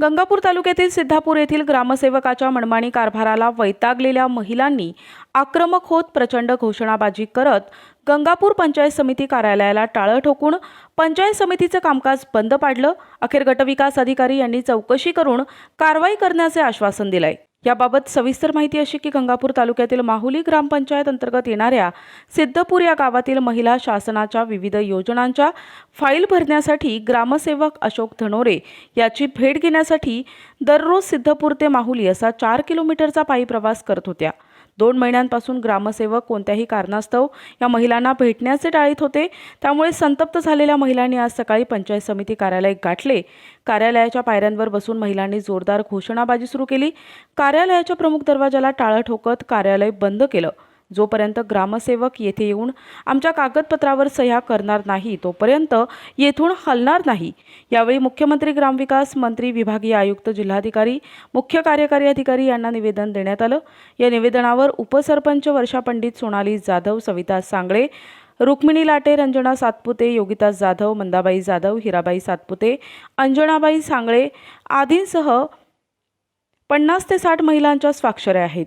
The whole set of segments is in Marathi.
गंगापूर तालुक्यातील सिद्धापूर येथील ग्रामसेवकाच्या मनमाणी कारभाराला वैतागलेल्या महिलांनी आक्रमक होत प्रचंड घोषणाबाजी करत गंगापूर पंचायत समिती कार्यालयाला टाळं ठोकून पंचायत समितीचं कामकाज बंद पाडलं. अखेर गटविकास अधिकारी यांनी चौकशी करून कारवाई करण्याचे आश्वासन दिलंय. याबाबत सविस्तर माहिती अशी की गंगापूर तालुक्यातील माहुली ग्रामपंचायत अंतर्गत येणाऱ्या सिद्धपूर या गावातील महिला शासनाच्या विविध योजनांच्या फाईल भरण्यासाठी ग्रामसेवक अशोक धनोरे याची भेट घेण्यासाठी दररोज सिद्धपूर ते माहुली असा चार किलोमीटरचा पायी प्रवास करत होत्या. दोन महिन्यांपासून ग्रामसेवक कोणत्याही कारणास्तव या महिलांना भेटण्याचे टाळीत होते. त्यामुळे संतप्त झालेल्या महिलांनी आज सकाळी पंचायत समिती कार्यालय गाठले. कार्यालयाच्या पायऱ्यांवर बसून महिलांनी जोरदार घोषणाबाजी सुरू केली. कार्यालयाच्या प्रमुख दरवाजाला टाळं ठोकत कार्यालय बंद केलं. जोपर्यंत ग्रामसेवक येथे येऊन आमच्या कागदपत्रावर सह्या करणार नाही तोपर्यंत येथून हलणार नाही. यावेळी मुख्यमंत्री ग्रामविकास मंत्री विभागीय आयुक्त जिल्हाधिकारी मुख्य कार्यकारी अधिकारी यांना निवेदन देण्यात आलं. या निवेदनावर उपसरपंच वर्षा पंडित सोनाली जाधव सविता सांगळे रुक्मिणी लाटे रंजना सातपुते योगिता जाधव मंदाबाई जाधव हिराबाई सातपुते अंजनाबाई सांगळे आदींसह पन्नास ते साठ महिलांच्या स्वाक्षऱ्या आहेत.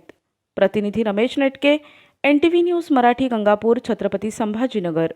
प्रतिनिधी Ramesh Netke N T V news Marathi Gangapur Chhatrapati Sambhajinagar.